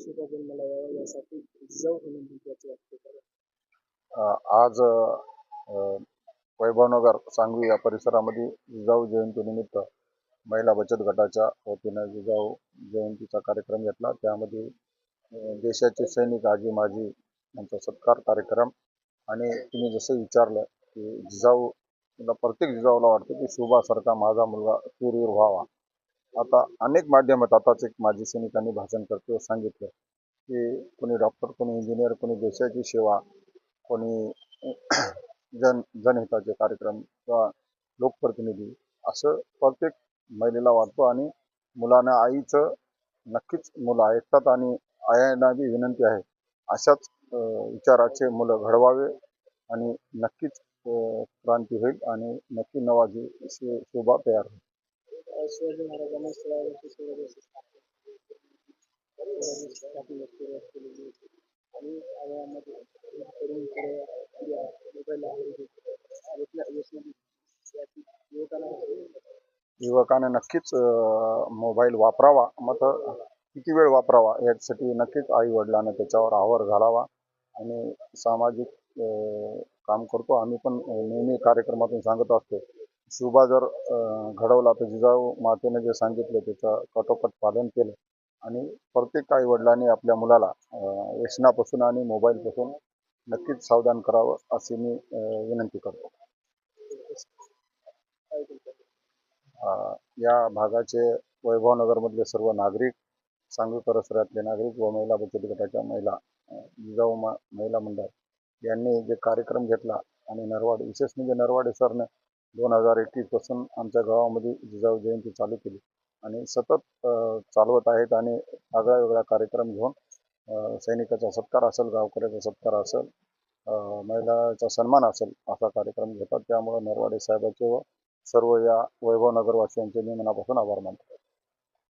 जिजाऊ हे महत्त्वाचे वाटते आज वैभवनगर सांगवी या परिसरामध्ये जिजाऊ जयंतीनिमित्त महिला बचत गटाच्या वतीनं जिजाऊ जयंतीचा कार्यक्रम घेतला. त्यामध्ये देशाचे सैनिक आजी माजी यांचा सत्कार कार्यक्रम आणि तुम्ही जसं विचारलं की जिजाऊ प्रत्येक जिजाऊला वाटतं की शोभासारखा माझा मुलगा शूरवीर व्हावा. आता अनेक माध्यमात आताच एक माजी सैनिकांनी भाषण करते सांगितलं की कोणी डॉक्टर कोणी इंजिनियर कोणी देशाची सेवा कोणी जन जनहिताचे कार्यक्रम किंवा लोकप्रतिनिधी असं प्रत्येक महिलेला वाटतो आणि मुलांना आईचं नक्कीच मुलं ऐकतात आणि आयांना बी विनंती आहे. अशाच विचाराचे मुलं घडवावे आणि नक्कीच क्रांती होईल आणि नक्की नवाजी शोभा तयार होईल. शिवाजी महाराजांना स्थापना सुरुवात केलेली होती आणि तरुण मोबाईल युवकाने नक्कीच मोबाईल वापरावा. मग किती वेळ वापरावा यासाठी नक्कीच आई वडिलांना त्याच्यावर आवर घालावा आणि सामाजिक काम करतो. आम्ही पण नेहमी कार्यक्रमातून सांगत असतो शुभा जर घडवला तर जिजाऊ मातेने जे सांगितलं त्याचं कटोकट पालन केलं. आणि प्रत्येक आई वडिलांनी आपल्या मुलाला व्यसनापासून आणि मोबाईलपासून नक्कीच सावधान करावं अशी मी विनंती करतो. या भागाचे वैभवनगरमधले सर्व नागरिक सांगवी परिसरातले नागरिक व महिला बचत गटाच्या महिला जिजाऊ मा महिला मंडळ यांनी जे कार्यक्रम घेतला आणि नरवाड विशेष म्हणजे नरवाडे सरनं दोन हजार एकवीसपासून आमच्या गावामध्ये जिजाऊ जयंती चालू केली. आणि सतत चालवत आहेत आणि वेगळा वेगळा कार्यक्रम घेऊन सैनिकाचा सत्कार असेल गावकऱ्याचा सत्कार असेल महिलाचा सन्मान असेल असा कार्यक्रम घेतात. त्यामुळे नरवाडे साहेबाचे व सर्व या वैभव नगरवासियांचे मी मनापासून आभार मानतो.